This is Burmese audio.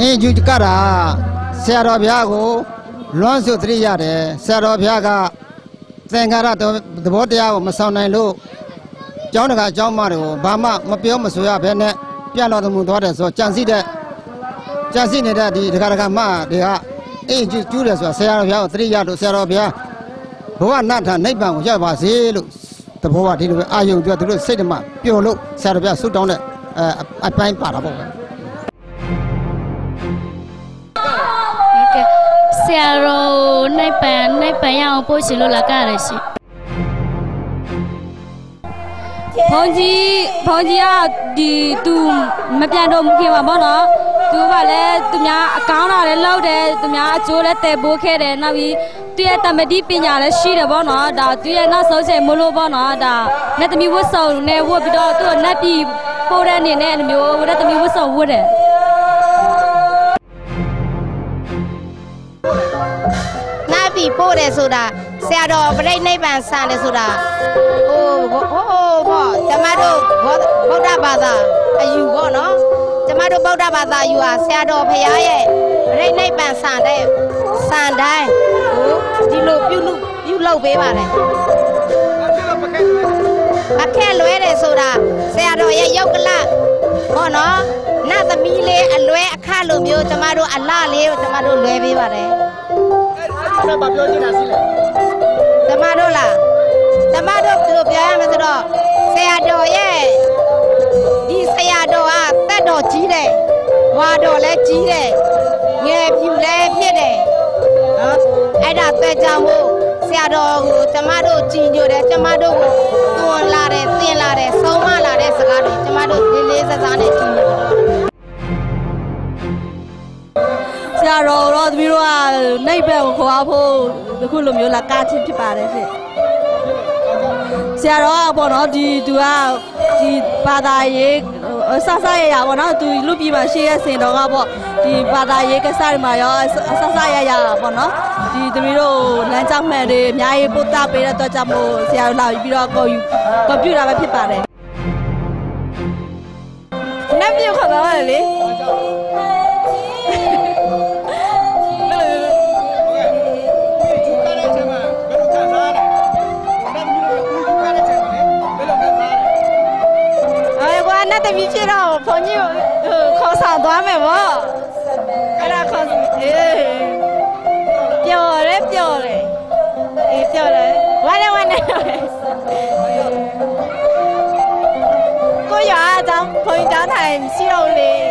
အင်းကျူကတာဆရာတော်ဘုရားကိုလွမ်းဆွတရိရတယ်ဆရာတော်ဘုရားကသင်္ကာရသဘောတရားကိုမဆောင်နိုင်လို့ကျောင်းတကာကျောင်းမတွေကိုဘာမှမပြောမဆိုရဘဲနဲ့ပြန့်တော်သူမူသွားတယ်ဆိုတော့ကြံစည်တဲ့ကြံစည်နေတဲ့ဒီဒကာဒကာမတွေကအင်းကျူကျူးတယ်ဆိုတာဆရာတော်ဘုရားကိုတရိရလို့ဆရာတော်ဘုရားဘဝနာထနိဗ္ဗာန်ကိုရပါစေလို့တဘောကဒီလိုပဲအာယုံပြောသူတို့စိတ်ဓမ္မပျော်လို့ဆရာတော်ဘုရားဆုတောင်းတဲ့အအပိုင်းပါတာပေါ့ပဲ ရာတော်နိုင်ပန်နိုင်ပန်ရအောင်ပို့ရှင်လို့လာကြရတယ်ရှင်ဘုန်းကြီးဘုန်းကြီးကဒီသူမပြန်တော့မခင်ပါဘောနော်သူကလည်းသူများအကောင်းတာလည်းလောက်တယ်သူများအကျိုးလည်းတည်ပိုးခဲ့တယ်နောက်ပြီးသူရဲ့တမတိပညာလည်းရှိတယ်ဘောနော်ဒါသူရဲ့နောက်ဆုံးချိန်မလို့ဘောနော်ဒါလက်သမီးဝတ်စုံနဲ့ဝတ်ပြီးတော့သူ့နတ်ပြည်ပို့တဲ့အနေနဲ့အဲ့လိုမျိုးလက်သမီးဝတ်စုံဝတ်တယ် နားပြီပို့တယ်ဆိုတာဆရာတော်ပြိဋိနိဗ္ဗာန်ဆန်တယ်ဆိုတာဟိုဟိုဟိုဘောကျမတို့ဘောဗုဒ္ဓဘာသာအယူပေါ့နော်ကျမတို့ဗုဒ္ဓဘာသာယူဟာဆရာတော်ဖရာရဲ့ပြိဋိနိဗ္ဗာန်ဆန်တဲ့ဆန်တိုင်းဟိုဒီလိုပြုလုပ်ပြုလုပ်ပေးပါတယ်အခက်လွဲတယ်ဆိုတာဆရာတော်ရဲ့ယောက်ကလဟောနော်နတ်သမီးလေးအလွဲအခလိုမျိုးကျမတို့အလှလေးကိုကျမတို့လွဲပေးပါတယ် အဲ့ဒါပြောချင်တာရှိလေဓမ္မတို့လားဓမ္မတို့ဘယ်လိုပြောရမလဲဆိုတော့ဆရာတော်ရဲ့ဒီဆရာတော်ကတက်တော်ကြီးတယ်ဝါတော်လည်းကြီးတယ်ငယ်ပြူလည်းဖြစ်တယ်နော်အဲ့ဒါသက်ကြောင့်မို့ဆရာတော်ကိုဓမ္မတို့ကြည်ညိုတယ်ဓမ္မတို့ကိုသွန်လာတယ်သင်လာတယ်ဆုံးမလာတဲ့စကားတွေဓမ္မတို့လေးလေးစားစားနဲ့ ဆရာတော်တော့သမီးတို့ကနှိပ်ဘက်ကိုခေါ်ဖို့အခုလိုမျိုးလာကားချင်းဖြစ်ပါတယ်ဖြစ်ဆရာတော်ကပေါ့နော်ဒီသူကဒီဘာသာရေးဆဆရရပေါ့နော်သူလူပြည်မှာရှိရစင်တော်ကပေါ့ဒီဘာသာရေးကိစ္စတွေမှာရောဆဆရရပေါ့နော်ဒီသမီးတို့လမ်းကြောင်းမှန်တွေအများကြီးပို့တာပေးတဲ့အတွက်ကြောင့်မို့ဆရာတို့လာပြီးတော့ကော်ယူကွန်ပျူတာပဲဖြစ်ပါတယ်နတ်ပြည်ခေါ်တော့လေ အဲကွာနတ်သမီးဖြစ်တော့ဘုန်းကြီးကိုဟိုခေါ်ဆောင်သွားမယ်ဗောအဲ့ဒါခေါ်ဆောင်အေးပျော်တယ်ပျော်တယ်အေးပျော်တယ်ဝါလည်း